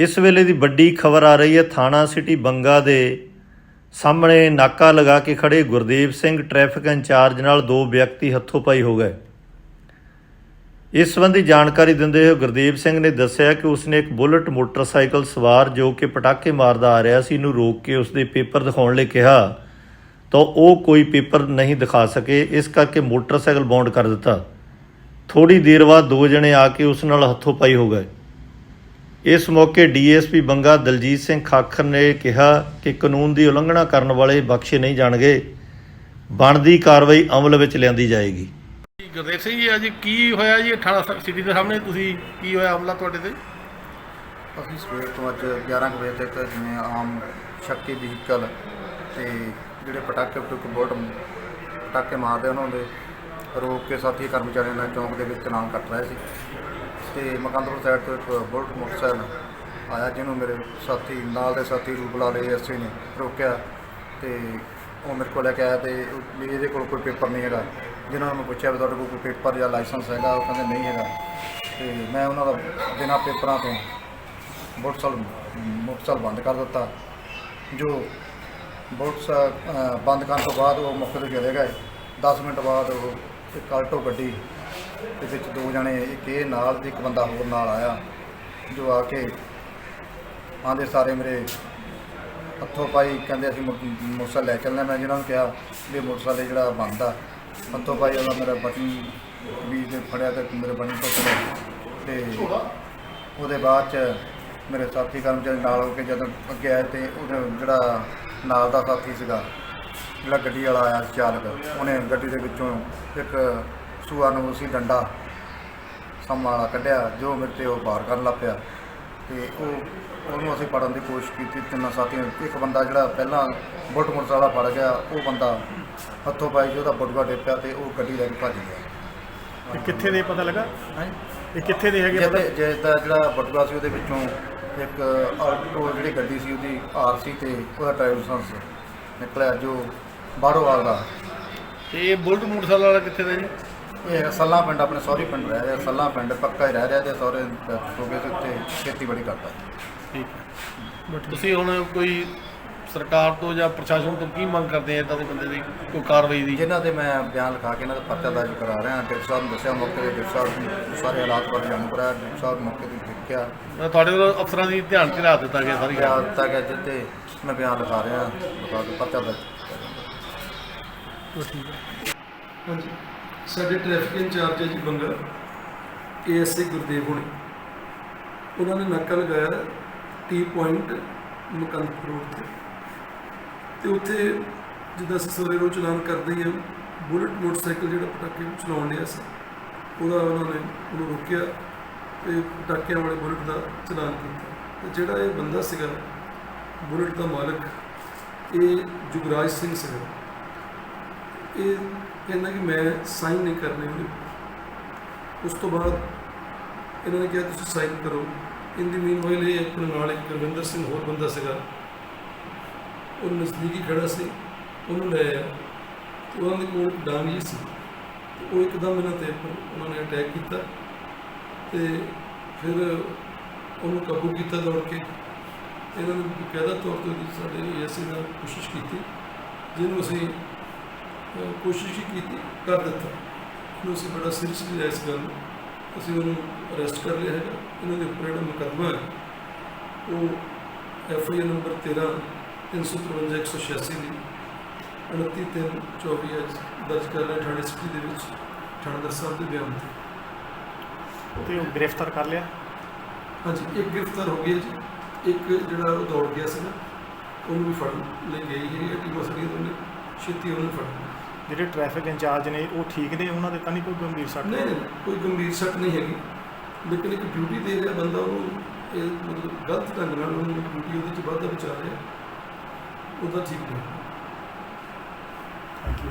ਇਸ ਵੇਲੇ ਦੀ ਵੱਡੀ ਖਬਰ ਆ ਰਹੀ ਹੈ, ਥਾਣਾ ਸਿਟੀ ਬੰਗਾ ਦੇ ਸਾਹਮਣੇ ਨਾਕਾ ਲਗਾ ਕੇ ਖੜੇ ਗੁਰਦੇਵ ਸਿੰਘ ਟ੍ਰੈਫਿਕ ਇੰਚਾਰਜ ਨਾਲ ਦੋ ਵਿਅਕਤੀ ਹੱਥੋਂ ਪਾਈ ਹੋ ਗਏ। ਇਸ ਸੰਬੰਧੀ ਜਾਣਕਾਰੀ ਦਿੰਦੇ ਹੋਏ ਗੁਰਦੇਵ ਸਿੰਘ ਨੇ ਦੱਸਿਆ ਕਿ ਉਸਨੇ ਇੱਕ ਬੁਲਟ ਮੋਟਰਸਾਈਕਲ ਸਵਾਰ ਜੋ ਕਿ ਪਟਾਕੇ ਮਾਰਦਾ ਆ ਰਿਹਾ ਸੀ ਨੂੰ ਰੋਕ ਕੇ ਉਸਦੇ ਪੇਪਰ ਦਿਖਾਉਣ ਲਈ ਕਿਹਾ ਤਾਂ ਉਹ ਕੋਈ ਪੇਪਰ ਨਹੀਂ ਦਿਖਾ ਸਕੇ, ਇਸ ਕਰਕੇ ਮੋਟਰਸਾਈਕਲ ਬੌਂਡ ਕਰ ਦਿੱਤਾ। ਥੋੜੀ ਦੇਰ ਬਾਅਦ ਦੋ ਜਣੇ ਆ ਕੇ ਉਸ ਨਾਲ ਹੱਥੋਂ ਪਾਈ ਹੋ ਗਏ। ਇਸ ਮੌਕੇ ਡੀਐਸਪੀ ਬੰਗਾ ਦਲਜੀਤ ਸਿੰਘ ਖਾਖਰ ਨੇ ਕਿਹਾ ਕਿ ਕਾਨੂੰਨ ਦੀ ਉਲੰਘਣਾ ਕਰਨ ਵਾਲੇ ਬਖਸ਼ੇ ਨਹੀਂ ਜਾਣਗੇ। ਬਣਦੀ ਕਾਰਵਾਈ ਅਮਲ ਵਿੱਚ ਲਿਆਂਦੀ ਜਾਏਗੀ। ਗੁਰਦੇਵ ਸਿੰਘ ਜੀ ਅੱਜ ਕੀ ਹੋਇਆ ਜੀ? ਸਿਟੀ ਦੇ ਸਾਹਮਣੇ ਤੁਸੀਂ ਕੀ ਹੋਇਆ ਹਮਲਾ ਤੁਹਾਡੇ ਤੇ? ਅਸੀਂ ਸਵੇਰ ਤੋਂ ਅੱਜ 11 ਕੁ ਵਜੇ ਤੱਕ ਜਿਵੇਂ ਆਮ ਸ਼ੱਕੀ ਵਹੀਕਲ ਤੇ ਜਿਹੜੇ ਪਟਾਕੇ ਪਟੂਕੇ ਬੋਰਡ ਪਟਾਕੇ ਮਾਰਦੇ ਉਹਨਾਂ ਦੇ ਰੋਕ ਕੇ ਸਾਥੀ ਕਰਮਚਾਰੀਆਂ ਨਾਲ ਚੌਂਕ ਦੇ ਵਿੱਚ ਨਾਮ ਕੱਟ ਰਹੇ ਸੀ। ਤੇ ਮਕੰਦਪੁਰ ਸਾਈਡ ਤੋਂ ਇੱਕ ਬੁਲਟ ਮੋਟਰਸਾਈਕਲ ਆਇਆ, ਜਿਹਨੂੰ ਮੇਰੇ ਸਾਥੀ, ਨਾਲ ਦੇ ਸਾਥੀ ਰੂਪ ਰੂਪਲਾਲ ਏਐਸਏ ਨੇ ਰੋਕਿਆ ਤੇ ਉਹ ਮੇਰੇ ਕੋਲ ਲੈ ਕੇ ਆਇਆ ਤੇ ਵੀ ਇਹਦੇ ਕੋਲ ਕੋਈ ਪੇਪਰ ਨਹੀਂ ਹੈਗਾ। ਜਿਨ੍ਹਾਂ ਨੂੰ ਮੈਂ ਪੁੱਛਿਆ ਵੀ ਤੁਹਾਡੇ ਕੋਲ ਕੋਈ ਪੇਪਰ ਜਾਂ ਲਾਇਸੈਂਸ ਹੈਗਾ, ਉਹ ਕਹਿੰਦੇ ਨਹੀਂ ਹੈਗਾ। ਤੇ ਮੈਂ ਉਹਨਾਂ ਦਾ ਬਿਨਾਂ ਪੇਪਰਾਂ ਤੋਂ ਮੋਟਰਸਾਈਕਲ ਮੋਟਰਸਾਈਕਲ ਬੰਦ ਕਰ ਦਿੱਤਾ। ਜੋ ਮੋਟਰਸਾਈਕਲ ਬੰਦ ਕਰਨ ਤੋਂ ਬਾਅਦ ਉਹ ਮੌਕੇ ਤੋਂ ਚਲੇ ਗਏ। 10 ਮਿੰਟ ਬਾਅਦ ਉਹ ਇੱਕ ਆਲਟੋ ਗੱਡੀ ਦੇ ਵਿੱਚ ਦੋ ਜਣੇ, ਇੱਕ ਇਹ ਨਾਲ ਤੇ ਇੱਕ ਬੰਦਾ ਹੋਰ ਨਾਲ ਆਇਆ, ਜੋ ਆ ਕੇ ਆਂਦੇ ਸਾਰੇ ਮੇਰੇ ਹੱਥੋਂ ਪਾਈ, ਕਹਿੰਦੇ ਅਸੀਂ ਮੋ- ਮੋਟਰਸਾਈਕਲ ਲੈ ਚੱਲਣਾ। ਮੈਂ ਜਿਹਨਾਂ ਨੂੰ ਕਿਹਾ ਵੀ ਮੋਟਰਸਾਈਕਲ ਜਿਹੜਾ ਬੰਦ ਆ, ਹੱਥੋਂ ਪਾਈ ਉਹਦਾ ਮੇਰਾ ਬਟਨ ਵੀ ਤੇ ਫੜਿਆ ਤੇ ਮੇਰੇ ਬਟਨ ਤੋਂ ਤੇ ਉਹਦੇ ਬਾਅਦ ਚ ਮੇਰੇ ਸਾਥੀ ਕਰਮਚਾਰੀ ਨਾਲ ਹੋ ਕੇ ਜਦੋਂ ਅੱਗੇ ਆਏ ਤੇ ਉਹ ਜਿਹੜਾ ਨਾਲ ਦਾ ਸਾਥੀ ਸੀਗਾ, ਜਿਹੜਾ ਗੱਡੀ ਵਾਲਾ ਆਇਆ ਚਾਲਕ, ਉਹਨੇ ਗੱਡੀ ਦੇ ਵਿੱਚੋਂ ਇੱਕ ਸੂਆ ਨੂੰ ਸੀ ਡੰਡਾ ਸਾਹਮਣੇ ਵਾਲਾ ਕੱਢਿਆ ਜੋ ਮੇਰੇ ਤੇ ਉਹ ਬਾਹਰ ਕਰਨ ਲੱਗ ਪਿਆ। ਤੇ ਉਹ ਉਹਨੂੰ ਅਸੀਂ ਫੜਨ ਦੀ ਕੋਸ਼ਿਸ਼ ਕੀਤੀ ਤਿੰਨਾਂ ਸਾਥੀਆਂ। ਇੱਕ ਬੰਦਾ ਜਿਹੜਾ ਪਹਿਲਾਂ ਬੁੱਟ ਮੋਟਰਸਾਈਕਲ ਵਾਲਾ ਫੜ ਗਿਆ ਉਹ ਬੰਦਾ ਹੱਥੋਂ ਪਾਈ ਉਹਦਾ ਬਟੂਆ ਡੇਪਿਆ ਤੇ ਉਹ ਗੱਡੀ ਲੈ ਕੇ ਭੱਜ ਗਿਆ। ਇਹ ਕਿੱਥੇ ਦੇ ਪਤਾ ਲੱਗਾ? ਇਹ ਕਿੱਥੇ ਦੇ ਹੈਗੇ ਪਤਾ? ਜਿਹਦੇ ਜਿਹਦਾ ਜਿਹੜਾ ਬਟੂਆ ਸੀ ਉਹਦੇ ਵਿੱਚੋਂ ਇੱਕ ਆਲਟੋ ਜਿਹੜੀ ਗੱਡੀ ਸੀ ਉਹਦੀ ਆਰਸੀ ਤੇ ਉਹਦਾ ਡਰਾਈਵਰ ਲਾਇਸੈਂਸ ਨਿਕਲਿਆ ਜੋ ਬਾੜੋਵਾਲ ਦਾ ਤੇ ਇਹ ਬੁਲਟ ਮੋਟਰਸਾਈਕਲ ਵਾਲਾ ਕਿੱਥੇ ਦਾ ਜੀ? ਇਹ ਹੈਗਾ ਸੱਲਾ ਪਿੰਡ ਆਪਣੇ ਸਹੁਰੀ ਪਿੰਡ ਰਹਿ ਰਿਹਾ ਸੱਲਾ ਪਿੰਡ ਪੱਕਾ ਹੀ ਰਹਿ ਰਿਹਾ ਤੇ ਸਹੁਰੇ ਹੋ ਗਏ ਤੇ ਉੱਥੇ ਖੇਤੀਬਾੜੀ ਕਰਦਾ। ਠੀਕ ਹੈ। ਤੁਸੀਂ ਹੁਣ ਕੋਈ ਸਰਕਾਰ ਤੋਂ ਜਾਂ ਪ੍ਰਸ਼ਾਸਨ ਤੋਂ ਕੀ ਮੰਗ ਕਰਦੇ ਆ ਇਦਾਂ ਦੇ ਬੰਦੇ ਦੀ ਕੋਈ ਕਾਰਵਾਈ ਦੀ? ਜਿਨ੍ਹਾਂ ਤੇ ਮੈਂ ਬਿਆਨ ਲਿਖਾ ਕੇ ਇਹਨਾਂ ਦਾ ਪਰਚਾ ਦਰਜ ਕਰਾ ਰਿਹਾ ਡਿਪਟੀ ਸਾਹਿਬ ਨੂੰ ਦੱਸਿਆ ਮੌਕੇ ਤੇ ਡਿਪਟੀ ਸਾਹਿਬ ਨੂੰ ਸਾਰੇ ਹਾਲਾਤ ਬਾਰੇ ਜਾਣੂ ਕਰਾਇਆ ਡਿਪਟੀ ਸਾਹਿਬ ਮੌਕੇ ਤੇ ਦੇਖਿਆ। ਤੁਹਾਡੇ ਵੱਲੋਂ ਅਫਸਰਾਂ ਦੀ ਧਿਆਨ ਚ ਲਿਆ ਦਿੱਤਾ ਗਿਆ ਸਾਰੀ ਗੱਲ। ਦਿੱਤਾ ਗਿਆ ਜਿੱਤੇ ਮੈਂ ਬਿਆਨ ਲਿਖਾ ਰਿਹਾ ਪਰਚਾ ਦਰਜ ਹਾਂਜੀ। ਸਾਡੇ ਟ੍ਰੈਫਿਕ ਇੰਚਾਰਜ ਹੈ ਜੀ ਬੰਗਾ ਏਐਸਏ ਗੁਰਦੇਵ ਹੋਣੀ। ਉਹਨਾਂ ਨੇ ਨਾਕਾ ਲਗਾਇਆ ਟੀ ਪੁਆਇੰਟ ਮਕੰਦਪੁਰ ਰੋਡ ਤੇ। ਤੇ ਉੱਥੇ ਜਿੱਦਾਂ ਅਸੀਂ ਸਵੇਰੇ ਰੋਜ਼ ਚਲਾਨ ਕਰਦੇ ਹੀ ਹਾਂ, ਬੁਲਟ ਮੋਟਰਸਾਈਕਲ ਜਿਹੜਾ ਪਟਾਕੇ ਚਲਾਉਣ ਲਿਆ ਸੀ, ਉਹਦਾ ਉਹਨਾਂ ਨੇ ਉਹਨੂੰ ਰੋਕਿਆ ਤੇ ਪਟਾਕਿਆਂ ਵਾਲੇ ਬੁਲਟ ਦਾ ਚਲਾਨ ਕੀਤਾ। ਤੇ ਜਿਹੜਾ ਇਹ ਬੰਦਾ ਸੀਗਾ, ਬੁਲਟ ਦਾ ਮਾਲਕ, ਇਹ ਜੁਗਰਾਜ ਸਿੰਘ ਸੀਗਾ। ਇਹ ਕਹਿੰਦਾ ਕਿ ਮੈਂ ਸਾਈਨ ਨਹੀਂ ਕਰਨੇ ਉਹਨੇ ਉਸ ਤੋਂ ਬਾਅਦ ਇਹਨਾਂ ਨੇ ਕਿਹਾ, ਤੁਸੀਂ ਸਾਈਨ ਕਰੋ। ਇਨ ਦੀ ਮੀਨਵਾਈਲ ਇਹ ਆਪਣੇ ਨਾਲ ਇੱਕ ਗੁਰਵਿੰਦਰ ਸਿੰਘ, ਹੋਰ ਬੰਦਾ ਸੀਗਾ। ਉਹ ਨਜ਼ਦੀਕੀ ਖੜਾ ਸੀ, ਉਹਨੂੰ ਲੈ ਆਇਆ। ਤੇ ਉਹਨਾਂ ਦੇ ਕੋਲ ਇੱਕ ਡਾਂਗ ਜੀ ਸੀ। ਤੇ ਉਹ ਇੱਕਦਮ ਇਹਨਾਂ ਤੇ ਉਹਨਾਂ ਨੇ ਅਟੈਕ ਕੀਤਾ। ਤੇ ਫਿਰ ਉਹਨੂੰ ਕਾਬੂ ਕੀਤਾ ਦੌੜ ਕੇ। ਇਹਨਾਂ ਨੇ ਬਕਾਇਦਾ ਤੌਰ ਤੇ ਉਹਦੀ ਸਾਡੇ ਏਐਸਏ ਨਾਲ ਕੋਸ਼ਿਸ਼ ਕੀਤੀ। ਜਿਹਨੂੰ ਅਸੀਂ ਕੋਸ਼ਿਸ਼ ਹੀ ਕੀਤੀ ਕਰ ਦਿੱਤਾ। ਇਹਨੂੰ ਅਸੀਂ ਬੜਾ ਸੀਰੀਅਸਲੀ ਲਿਆ ਇਸ ਗੱਲ ਨੂੰ ਅਸੀਂ ਉਹਨੂੰ ਅਰੈਸਟ ਕਰ ਲਿਆ ਹੈਗਾ। ਇਹਨਾਂ ਦੇ ਉੱਪਰ ਜਿਹੜਾ ਮੁਕੱਦਮਾ ਹੈ ਉਹ ਐਫ ਆਈ ਆਰ ਨੰਬਰ 13 353 186 ਦੀ 29 ਤਿੰਨ 24 ਅੱਜ ਦਰਜ ਕਰ ਲਿਆ ਥਾਣੇ ਸਿਟੀ ਦੇ ਵਿੱਚ ਥਾਣੇਦਾਰ ਸਾਹਿਬ ਦੇ ਬਿਆਨ ਤੇ। ਤੇ ਉਹ ਗ੍ਰਿਫਤਾਰ ਕਰ ਲਿਆ? ਹਾਂਜੀ ਇੱਕ ਗ੍ਰਿਫਤਾਰ ਹੋ ਗਿਆ ਜੀ। ਇੱਕ ਜਿਹੜਾ ਉਹ ਦੌੜ ਗਿਆ ਸੀਗਾ ਉਹਨੂੰ ਵੀ ਫੜ ਲਈ ਗਈ ਹੈ ਟੀਮਾਂ ਸਾਡੀਆਂ ਦੋਨੇ ਛੇਤੀ ਉਹਨੂੰ ਫੜ ਲਿਆ। ਜਿਹੜੇ ਟ੍ਰੈਫਿਕ ਇੰਚਾਰਜ ਨੇ ਉਹ ਠੀਕ ਨੇ? ਉਹਨਾਂ ਦੇ ਤਾਂ ਨਹੀਂ ਕੋਈ ਗੰਭੀਰ ਸੱਟ ਨਹੀਂ ਨਹੀਂ ਕੋਈ ਗੰਭੀਰ ਸੱਟ ਨਹੀਂ ਹੈਗੀ। ਲੇਕਿਨ ਇੱਕ ਡਿਊਟੀ ਦੇ ਰਿਹਾ ਬੰਦਾ ਉਹਨੂੰ ਇਹ ਮਤਲਬ ਗਲਤ ਢੰਗ ਨਾਲ ਉਹਨੂੰ ਡਿਊਟੀ ਉਹਦੇ ਚ ਵਾਧਾ ਵਿਚਾਰ ਰਿਹਾ ਉਹਦਾ ਠੀਕ ਨਹੀਂ। Thank you